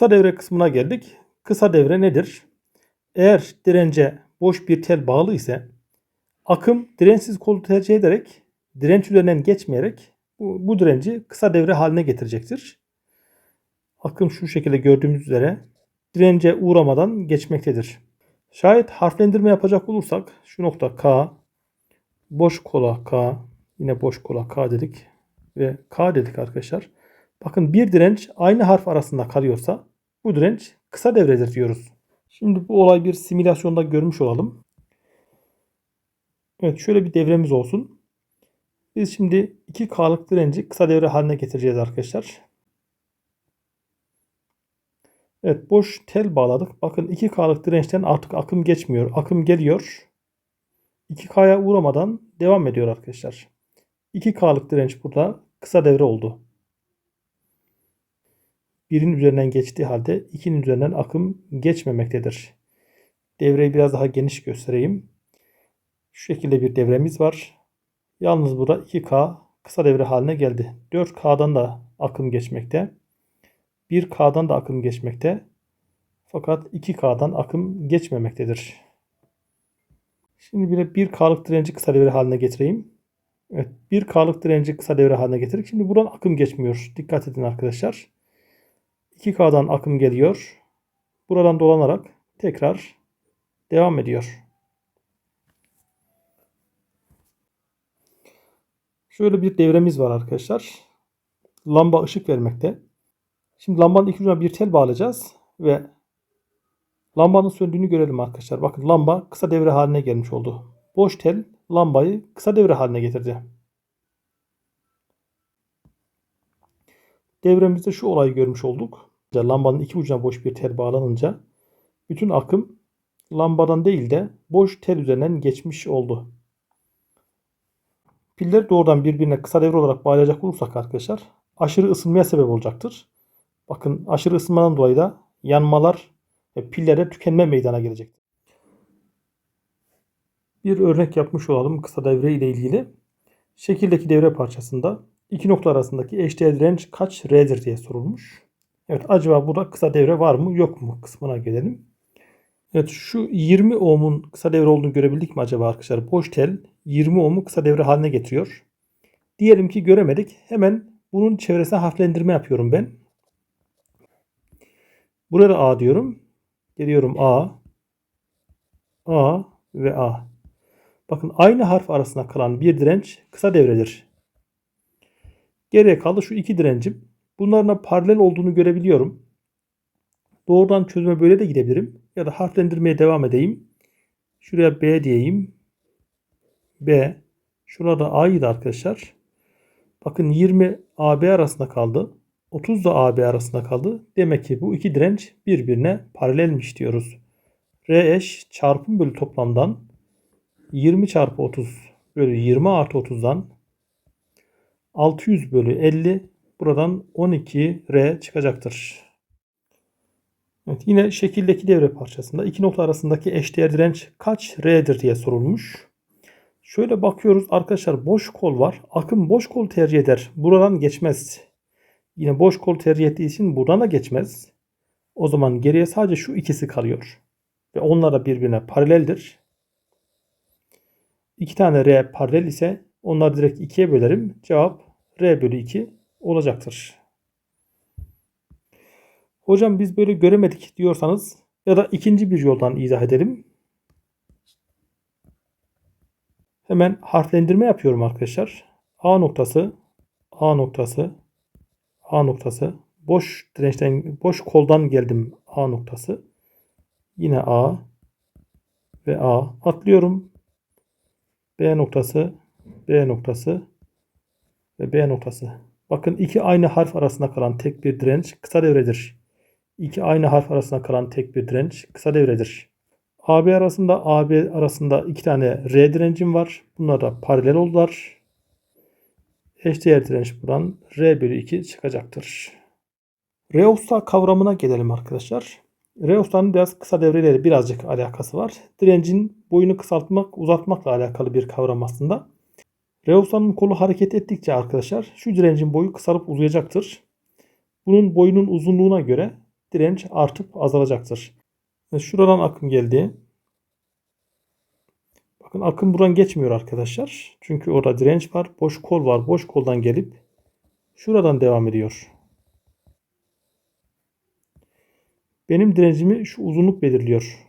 kısa devre kısmına geldik. Kısa devre nedir? Eğer dirence boş bir tel bağlı ise akım dirençsiz kolu tercih ederek direnç üzerinden geçmeyerek bu, bu direnci kısa devre haline getirecektir. Akım şu şekilde gördüğümüz üzere dirence uğramadan geçmektedir. Şayet harflendirme yapacak olursak şu nokta K, boş kola K, yine boş kola K dedik ve K dedik arkadaşlar. Bakın bir direnç aynı harf arasında kalıyorsa bu direnç kısa devredir diyoruz. Şimdi bu olay bir simülasyonda görmüş olalım. Evet şöyle bir devremiz olsun. Biz şimdi 2K'lık direnci kısa devre haline getireceğiz arkadaşlar. Evet boş tel bağladık. Bakın 2K'lık dirençten artık akım geçmiyor. Akım geliyor. 2K'ya uğramadan devam ediyor arkadaşlar. 2K'lık direnç burada kısa devre oldu. Birin üzerinden geçtiği halde ikinin üzerinden akım geçmemektedir. Devreyi biraz daha geniş göstereyim. Şu şekilde bir devremiz var. Yalnız burada 2K kısa devre haline geldi. 4K'dan da akım geçmekte. 1K'dan da akım geçmekte. Fakat 2K'dan akım geçmemektedir. Şimdi bir 1K'lık direnci kısa devre haline getireyim. Evet 1K'lık direnci kısa devre haline getirdik. Şimdi buradan akım geçmiyor. Dikkat edin arkadaşlar. 2K'dan akım geliyor. Buradan dolanarak tekrar devam ediyor. Şöyle bir devremiz var arkadaşlar. Lamba ışık vermekte. Şimdi lambanın iki ucuna bir tel bağlayacağız ve lambanın söndüğünü görelim arkadaşlar. Bakın lamba kısa devre haline gelmiş oldu. Boş tel lambayı kısa devre haline getirdi. Devremizde şu olayı görmüş olduk. Lambanın iki ucuna boş bir tel bağlanınca bütün akım lambadan değil de boş tel üzerinden geçmiş oldu. Pilleri doğrudan birbirine kısa devre olarak bağlayacak olursak arkadaşlar aşırı ısınmaya sebep olacaktır. Bakın aşırı ısınmadan dolayı da yanmalar ve pillere tükenme meydana gelecektir. Bir örnek yapmış olalım kısa devre ile ilgili. Şekildeki devre parçasında iki nokta arasındaki eşdeğer direnç kaç R'dir diye sorulmuş. Evet acaba burada kısa devre var mı yok mu kısmına gelelim. Evet şu 20 ohm'un kısa devre olduğunu görebildik mi acaba arkadaşlar? Boş tel 20 ohm'u kısa devre haline getiriyor. Diyelim ki göremedik. Hemen bunun çevresine harflendirme yapıyorum ben. Burada A diyorum. Geliyorum A. A ve A. Bakın aynı harf arasında kalan bir direnç kısa devredir. Geriye kaldı şu iki direncim. Bunların paralel olduğunu görebiliyorum. Doğrudan çözüme böyle de gidebilirim. Ya da harflendirmeye devam edeyim. Şuraya B diyeyim. B. Şurada A'ydı arkadaşlar. Bakın 20 AB arasında kaldı. 30 da AB arasında kaldı. Demek ki bu iki direnç birbirine paralelmiş diyoruz. R eş çarpım bölü toplamdan 20 çarpı 30 bölü 20 artı 30'dan 600 bölü 50 buradan 12 R çıkacaktır. Evet, yine şekildeki devre parçasında iki nokta arasındaki eşdeğer direnç kaç R'dir diye sorulmuş. Şöyle bakıyoruz arkadaşlar boş kol var. Akım boş kol tercih eder. Buradan geçmez. Yine boş kol tercih ettiği için buradan da geçmez. O zaman geriye sadece şu ikisi kalıyor. Ve onlar da birbirine paraleldir. İki tane R paralel ise onları direkt ikiye bölerim. Cevap R bölü 2 olacaktır. Hocam biz böyle göremedik diyorsanız ya da ikinci bir yoldan izah edelim. Hemen harflendirme yapıyorum arkadaşlar. A noktası, A noktası, A noktası. Boş dirençten, boş koldan geldim A noktası. Yine A ve A. Atlıyorum. B noktası, B noktası ve B noktası. Bakın iki aynı harf arasında kalan tek bir direnç kısa devredir. İki aynı harf arasında kalan tek bir direnç kısa devredir. AB arasında AB arasında iki tane R direncim var. Bunlar da paralel oldular. Eşdeğer direnç buradan R bölü 2 çıkacaktır. Reosta kavramına gelelim arkadaşlar. Reosta'nın biraz kısa devreleri birazcık alakası var. Direncin boyunu kısaltmak, uzatmakla alakalı bir kavram aslında. Reosta'nın kolu hareket ettikçe arkadaşlar şu direncin boyu kısalıp uzayacaktır. Bunun boyunun uzunluğuna göre direnç artıp azalacaktır. Ve şuradan akım geldi. Bakın akım buradan geçmiyor arkadaşlar. Çünkü orada direnç var. Boş kol var. Boş koldan gelip şuradan devam ediyor. Benim direncimi şu uzunluk belirliyor.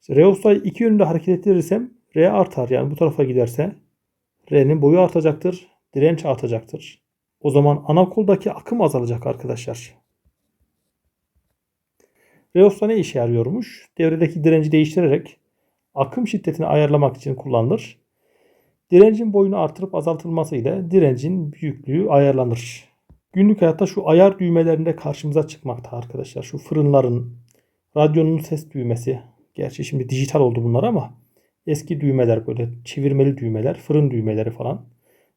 İşte iki yönde hareket ettirirsem R artar. Yani bu tarafa giderse R'nin boyu artacaktır. Direnç artacaktır. O zaman ana koldaki akım azalacak arkadaşlar. Reosta ne işe yarıyormuş? Devredeki direnci değiştirerek akım şiddetini ayarlamak için kullanılır. Direncin boyunu artırıp azaltılması ile direncin büyüklüğü ayarlanır. Günlük hayatta şu ayar düğmelerinde karşımıza çıkmakta arkadaşlar. Şu fırınların, radyonun ses düğmesi. Gerçi şimdi dijital oldu bunlar ama eski düğmeler böyle çevirmeli düğmeler, fırın düğmeleri falan.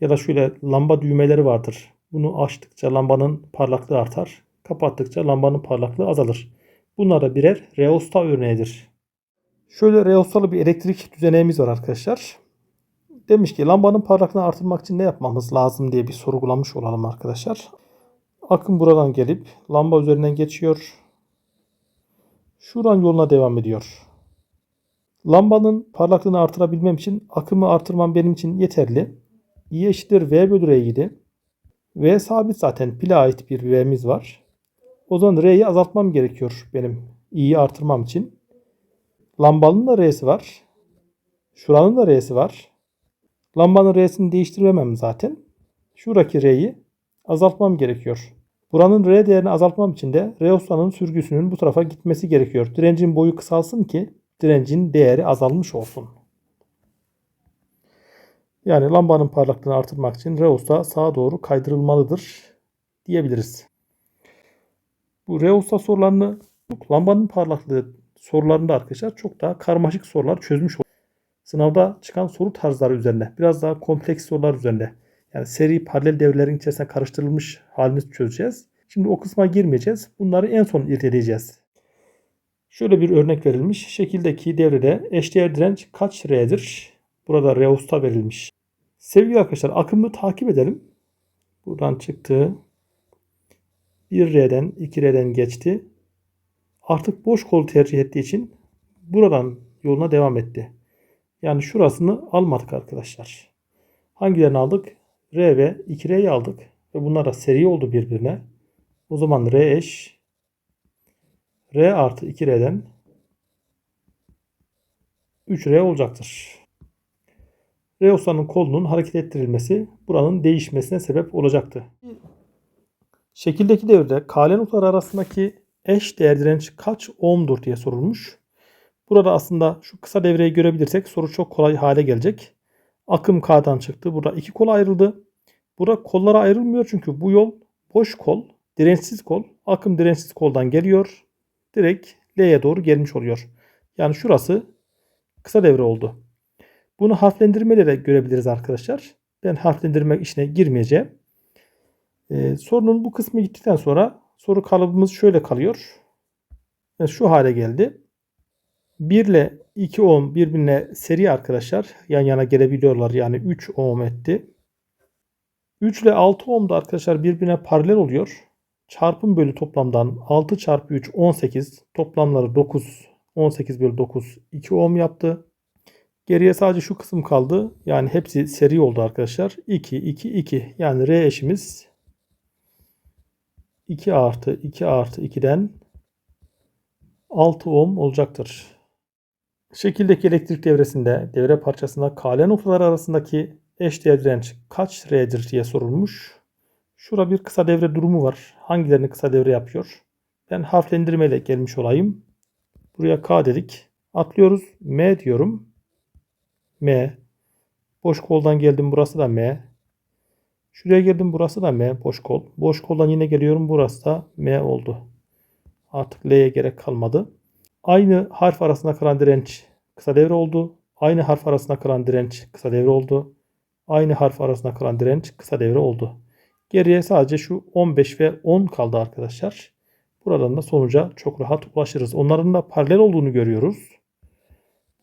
Ya da şöyle lamba düğmeleri vardır. Bunu açtıkça lambanın parlaklığı artar. Kapattıkça lambanın parlaklığı azalır. Bunlar da birer reosta örneğidir. Şöyle reostalı bir elektrik düzeneğimiz var arkadaşlar. Demiş ki lambanın parlaklığını artırmak için ne yapmamız lazım diye bir sorgulamış olalım arkadaşlar. Akım buradan gelip lamba üzerinden geçiyor. Şuran yoluna devam ediyor. Lambanın parlaklığını artırabilmem için akımı artırmam benim için yeterli. I eşittir V bölü R idi. V sabit zaten. Pile ait bir V'miz var. O zaman R'yi azaltmam gerekiyor benim i'yi artırmam için. Lambanın da R'si var. Şuranın da R'si var. Lambanın R'sini değiştirmemem zaten. Şuradaki R'yi azaltmam gerekiyor. Buranın R değerini azaltmam için de Reosta'nın sürgüsünün bu tarafa gitmesi gerekiyor. Direncin boyu kısalsın ki direncin değeri azalmış olsun. Yani lambanın parlaklığını artırmak için Reosta sağa doğru kaydırılmalıdır diyebiliriz. Bu Reosta sorularını lambanın parlaklığı sorularında arkadaşlar çok daha karmaşık sorular çözmüş oluyor. Sınavda çıkan soru tarzları üzerine biraz daha kompleks sorular üzerinde yani seri paralel devrelerin içerisine karıştırılmış halini çözeceğiz. Şimdi o kısma girmeyeceğiz. Bunları en son irdeleyeceğiz. Şöyle bir örnek verilmiş. Şekildeki devrede eşdeğer direnç kaç R'dir? Burada R usta verilmiş. Sevgili arkadaşlar akımı takip edelim. Buradan çıktı. 1R'den 2R'den geçti. Artık boş kol tercih ettiği için buradan yoluna devam etti. Yani şurasını almadık arkadaşlar. Hangilerini aldık? R ve 2R'yi aldık. Ve bunlar da seri oldu birbirine. O zaman R eş R artı 2R'den 3R olacaktır. R ustanın kolunun hareket ettirilmesi buranın değişmesine sebep olacaktı. Şekildeki devirde K noktaları arasındaki eş değer direnç kaç ohm'dur diye sorulmuş. Burada aslında şu kısa devreyi görebilirsek soru çok kolay hale gelecek. Akım K'dan çıktı. Burada iki kol ayrıldı. Burada kollara ayrılmıyor çünkü bu yol boş kol, dirençsiz kol. Akım dirençsiz koldan geliyor. Direkt L'ye doğru gelmiş oluyor. Yani şurası kısa devre oldu. Bunu harflendirmeyle de görebiliriz arkadaşlar. Ben harflendirme işine girmeyeceğim. Ee, sorunun bu kısmı gittikten sonra soru kalıbımız şöyle kalıyor. Evet, şu hale geldi. 1 ile 2 ohm birbirine seri arkadaşlar. Yan yana gelebiliyorlar. Yani 3 ohm etti. 3 ile 6 ohm da arkadaşlar birbirine paralel oluyor. Çarpım bölü toplamdan 6 çarpı 3 18. Toplamları 9. 18 bölü 9 2 ohm yaptı. Geriye sadece şu kısım kaldı. Yani hepsi seri oldu arkadaşlar. 2, 2, 2. Yani R eşimiz 2 artı 2 artı 2'den 6 ohm olacaktır. Şekildeki elektrik devresinde devre parçasında KL noktaları arasındaki eşdeğer direnç kaç R'dir diye sorulmuş. Şura bir kısa devre durumu var. Hangilerini kısa devre yapıyor? Ben harflendirmeyle gelmiş olayım. Buraya K dedik. Atlıyoruz. M diyorum. M. Boş koldan geldim. Burası da M. Şuraya geldim. Burası da M. Boş kol. Boş koldan yine geliyorum. Burası da M oldu. Artık L'ye gerek kalmadı. Aynı harf arasında kalan direnç kısa devre oldu. Aynı harf arasında kalan direnç kısa devre oldu. Aynı harf arasında kalan direnç kısa devre oldu. Geriye sadece şu 15 ve 10 kaldı arkadaşlar. Buradan da sonuca çok rahat ulaşırız. Onların da paralel olduğunu görüyoruz.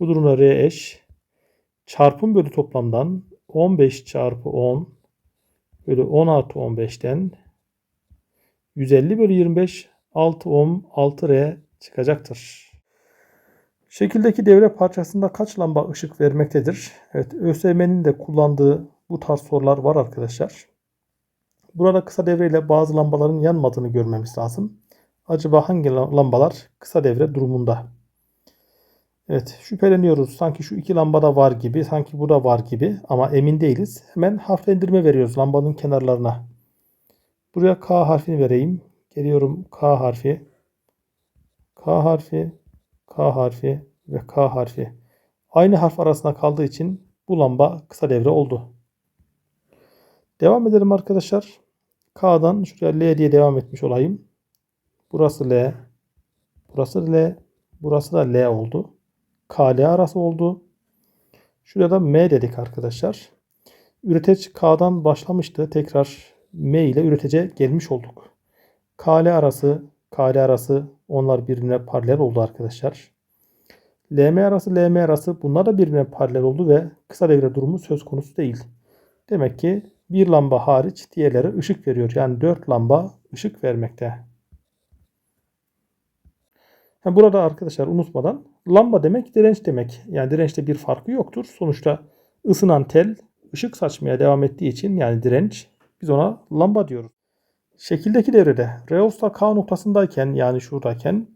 Bu durumda R eş çarpım bölü toplamdan 15 çarpı 10 bölü 10 artı 15'ten 150 bölü 25 6 ohm 6 R çıkacaktır. Şekildeki devre parçasında kaç lamba ışık vermektedir? Evet, ÖSYM'nin de kullandığı bu tarz sorular var arkadaşlar. Burada kısa devreyle bazı lambaların yanmadığını görmemiz lazım. Acaba hangi lambalar kısa devre durumunda? Evet şüpheleniyoruz. Sanki şu iki lambada var gibi, sanki burada var gibi ama emin değiliz. Hemen harflendirme veriyoruz lambanın kenarlarına. Buraya K harfini vereyim. Geliyorum K harfi. K harfi, K harfi ve K harfi. Aynı harf arasında kaldığı için bu lamba kısa devre oldu. Devam edelim arkadaşlar. K'dan şuraya L diye devam etmiş olayım. Burası L. Burası L. Burası da L oldu. KL arası oldu. Şuraya da M dedik arkadaşlar. Üretici K'dan başlamıştı. Tekrar M ile üretece gelmiş olduk. KL arası, KL arası onlar birbirine paralel oldu arkadaşlar. LM arası, LM arası bunlar da birbirine paralel oldu ve kısa devre durumu söz konusu değil. Demek ki bir lamba hariç diğerleri ışık veriyor. Yani 4 lamba ışık vermekte. Ha, burada arkadaşlar unutmadan lamba demek direnç demek. Yani dirençte bir farkı yoktur. Sonuçta ısınan tel ışık saçmaya devam ettiği için yani direnç biz ona lamba diyoruz. Şekildeki devrede reosta K noktasındayken yani şuradayken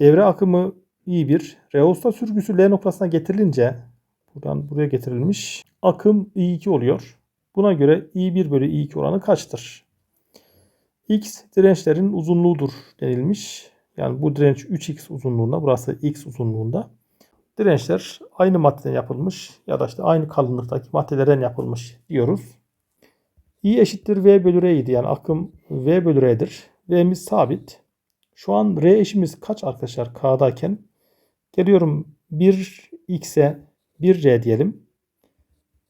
devre akımı I1 reosta sürgüsü L noktasına getirilince buradan buraya getirilmiş akım I2 oluyor. Buna göre I1 bölü I2 oranı kaçtır? X dirençlerin uzunluğudur denilmiş. Yani bu direnç 3x uzunluğunda, burası x uzunluğunda. Dirençler aynı maddeden yapılmış ya da işte aynı kalınlıktaki maddelerden yapılmış diyoruz. I eşittir V bölü R idi. Yani akım V bölü R'dir. V'miz sabit. Şu an R eşimiz kaç arkadaşlar K'dayken? Geliyorum 1x'e 1R diyelim.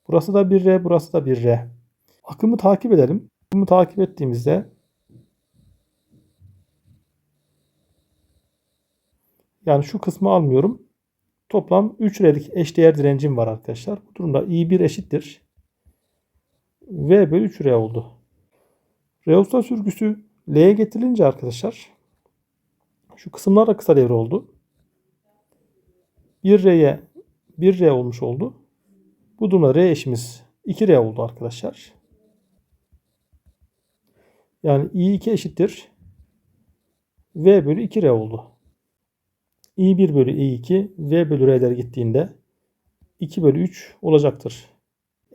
Burası da 1R, burası da 1R. Akımı takip edelim. Akımı takip ettiğimizde Yani şu kısmı almıyorum. Toplam 3 R'lik eşdeğer direncim var arkadaşlar. Bu durumda I1 eşittir. V bölü 3 R oldu. Reosta sürgüsü L'ye getirilince arkadaşlar şu kısımlar da kısa devre oldu. 1R'ye 1R olmuş oldu. Bu durumda R eşimiz 2R oldu arkadaşlar. Yani I2 eşittir. V bölü 2R oldu. I1 bölü I2 V bölü R'ler gittiğinde 2 bölü 3 olacaktır.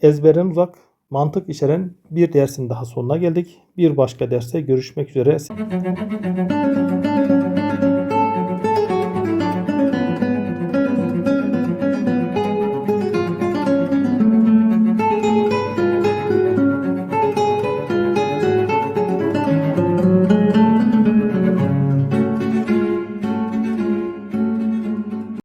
Ezberden uzak mantık içeren bir dersin daha sonuna geldik. Bir başka derste görüşmek üzere.